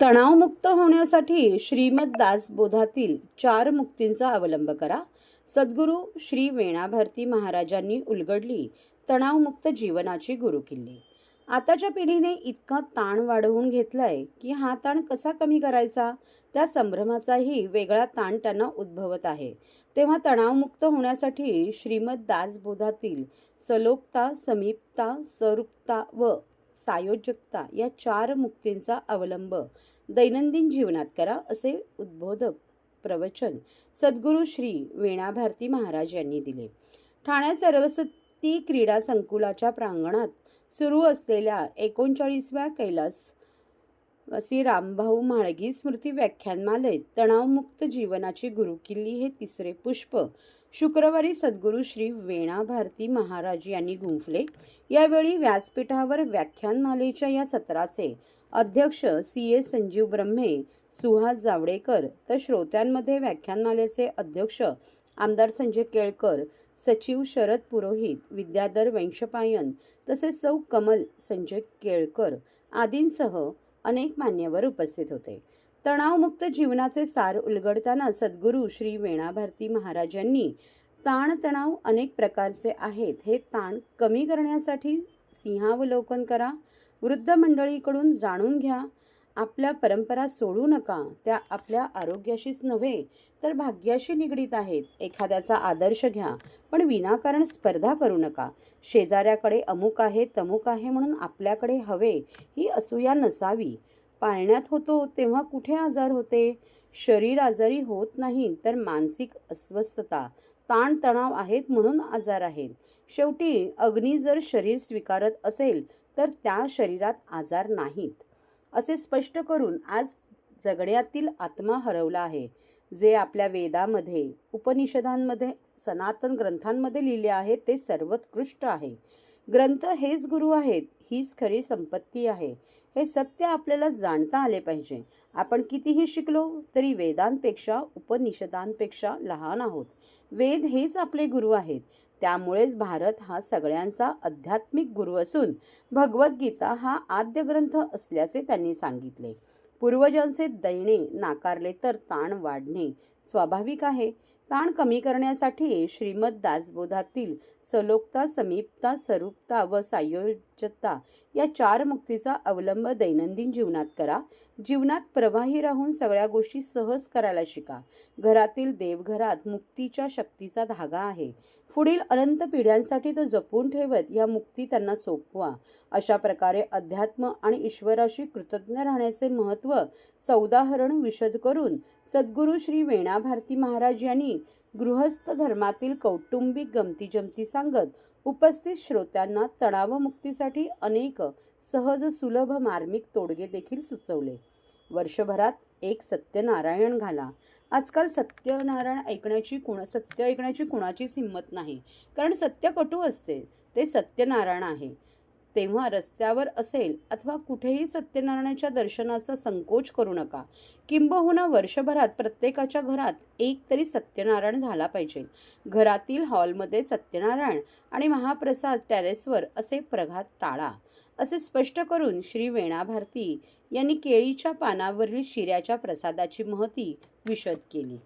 तणावमुक्त होण्यासाठी श्रीमद दासबोधातील चार मुक्तींचा अवलंब करा. सद्गुरू श्री वेणाभारती महाराजांनी उलगडली तणावमुक्त जीवनाची गुरुकिल्ली आताच्या पिढीने इतका ताण वाढवून घेतलाय की हा ताण कसा कमी करायचा? त्या संभ्रमाचाही वेगळा ताण त्यांना उद्भवत आहे. तेव्हा तणावमुक्त होण्यासाठी श्रीमद दासबोधातील सलोकता समीपता सरूपता व सायोजकता या चार मुक्तींचा अवलंब. दैनंदिन जीवनात करा असे उद्बोधक प्रवचन सद्गुरू श्री वेणाभारती महाराज यांनी दिले. ठाण्यात सरस्वती क्रीडा संकुलाच्या प्रांगणात सुरू असलेल्या एकोणचाळीसव्या कैलास असे रामभाऊ म्हाळगी स्मृती व्याख्यानमालेत तणावमुक्त जीवनाची गुरुकिल्ली हे तिसरे पुष्प. शुक्रवारी सद्गुरू श्री वेणा भारती महाराज यांनी गुंफले. यावेळी व्यासपीठावर व्याख्यानमालेच्या या सत्राचे अध्यक्ष सी ए संजीव ब्रह्मे सुहास जावडेकर तर श्रोत्यांमध्ये व्याख्यानमालेचे अध्यक्ष आमदार संजय केळकर सचिव शरद पुरोहित विद्याधर वंशपायन तसेच सौ कमल संजय केळकर आदींसह अनेक मान्यवर उपस्थित होते. तणावमुक्त जीवनाचे सार उलगडताना सद्गुरू श्री वेणाभारती महाराज यांनी ताणतणाव अनेक प्रकारचे आहेत हे ताण कमी करण्यासाठी सिंहावलोकन करा वृद्ध मंडळीकडून जाणून घ्या आपल्या परंपरा सोडू नका त्या आपल्या आरोग्याशीच नव्हे तर भाग्याशी निगडीत आहेत. एखाद्याचा आदर्श घ्या पण विनाकारण स्पर्धा करू नका. शेजाऱ्याकडे अमुक आहे तमुक आहे म्हणून आपल्याकडे हवे ही असूया नसावी. पाळण्यात होतो तेव्हा कुठे आजार होते? शरीर आजारी होत नाही तर मानसिक अस्वस्थता ताणतणाव आहेत म्हणून आजार आहेत. शेवटी अग्नी जर शरीर स्वीकारत असेल तर त्या शरीरात आजार नाहीत. असे स्पष्ट करून आज जगण्यातील आत्मा हरवला आहे जे आपल्या वेदामध्ये उपनिषदांमध्ये सनातन ग्रंथांमध्ये लिहिले आहे ते सर्वोत्कृष्ट आहे. ग्रंथ हेच गुरु आहेत हीच खरी संपत्ती आहे. हे सत्य आपल्याला जाणता आले पाहिजे. आपण कितीही शिकलो तरी वेदांपेक्षा उपनिषदांपेक्षा लहान आहोत. वेद हेच आपले गुरु आहेत. त्यामुळेच भारत हा सगळ्यांचा आध्यात्मिक गुरु असून भगवद्गीता हा आद्य ग्रंथ असल्याचे त्यांनी सांगितले. पूर्वजांचे दैणे नाकारले तर ताण वाढणे स्वाभाविक आहे. ताण कमी करण्यासाठी श्रीमद दासबोधातील सलोकता समीपता सरूपता व सायोजता या चार मुक्तीचा अवलंब दैनंदिन जीवनात करा. जीवनात प्रवाही राहून सगळ्या गोष्टी सहज करायला शिका. घरातील देवघरात मुक्तीच्या शक्तीचा धागा आहे. पुढील अनंत पिढ्यांसाठी तो जपून ठेवत या मुक्ती त्यांना सोपवा. अशा प्रकारे अध्यात्म आणि ईश्वराशी कृतज्ञ राहण्याचे महत्त्व सौदाहरण विशद करून सद्गुरू श्री वेणाभारती महाराज यांनी गृहस्थ धर्मातील कौटुंबिक गमती जमती सांगत उपस्थित श्रोत्यांना तणावमुक्तीसाठी अनेक सहज सुलभ मार्मिक तोडगे देखील सुचवले. वर्षभरात एक सत्यनारायण घाला. आजकाल सत्यनारायण ऐकण्याची कुण सत्य ऐकण्याची कुणाचीच हिंमत नाही. कारण सत्य कटू असते. ते सत्यनारायण आहे. तेव्हा रस्त्यावर असेल अथवा कुठेही सत्यनारायणाच्या दर्शनाचा संकोच करू नका. किंबहुना वर्षभरात प्रत्येकाच्या घरात एक तरी सत्यनारायण झाला पाहिजे. घरातील हॉलमध्ये सत्यनारायण आणि महाप्रसाद टेरेसवर असे प्रघात टाळा. असे स्पष्ट करून श्री वेणाभारती यांनी केळीच्या पानावरील शिऱ्याच्या प्रसादाची महती विशद केली.